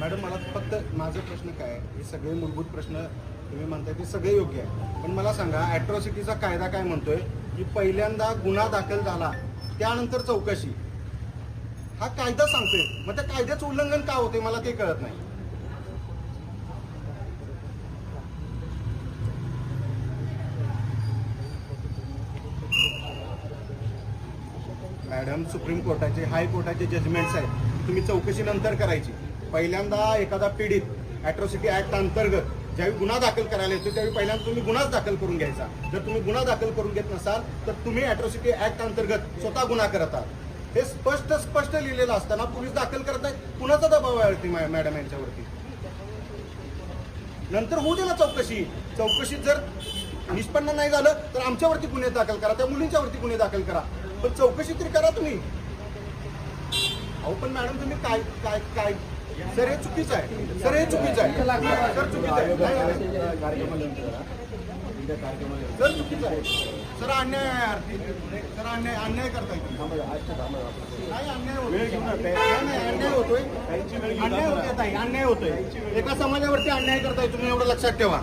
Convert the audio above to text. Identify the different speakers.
Speaker 1: Madam मला फक्त माझा प्रश्न काय आहे? हे सगळे मूलभूत प्रश्न तुम्ही म्हणताय ते सगळे योग्य आहे. पण मला सांगा ॲट्रॉसिटीचा कायदा काय म्हणतोय? की पहिल्यांदा गुन्हा दाखल झाला त्यानंतर चौकशी. हा कायदा सांगतोय. मग त्या कायद्याचं उल्लंघन का होते मला ते कळत नाही. मॅडम सुप्रीम कोर्टाचे हायकोर्टाचे जजमेंट्स आहेत. तुम्ही चौकशी नंतर करायची. पहिल्यांदा एखादा पीडित अॅट्रॉसिटी ऍक्ट अंतर्गत ज्यावेळी गुन्हा दाखल करायला येतो त्यावेळी पहिल्यांदा तुम्ही गुन्हाच दाखल करून घ्यायचा. जर तुम्ही गुन्हा दाखल करून घेत नसाल तर तुम्ही अॅट्रॉसिटी ऍक्ट अंतर्गत स्वतः गुन्हा करत आहात. हे स्पष्ट स्पष्ट लिहिलेलं असताना पोलीस दाखल करत नाही कुणाचा दबाव आहे मॅडम यांच्यावरती? नंतर होऊ दे ना चौकशी. चौकशीत जर निष्पन्न नाही झालं तर आमच्यावरती गुन्हे दाखल करा त्या मुलींच्यावरती गुन्हे दाखल करा. पण चौकशी तरी करा तुम्ही. अहो पण मॅडम तुम्ही काय काय काय सर हे चुकीचं आहे. सर हे चुकीचं आहे. सर चुकीचं आहे. सर चुकीचं आहे. सर अन्याय आहे आरती. सर अन्याय अन्याय करताय. नाही अन्याय होतोय नाही, अन्याय होतोय अन्याय होतोय. अन्याय होतोय. एका समाजावरती अन्याय करताय तुम्ही एवढं लक्षात ठेवा.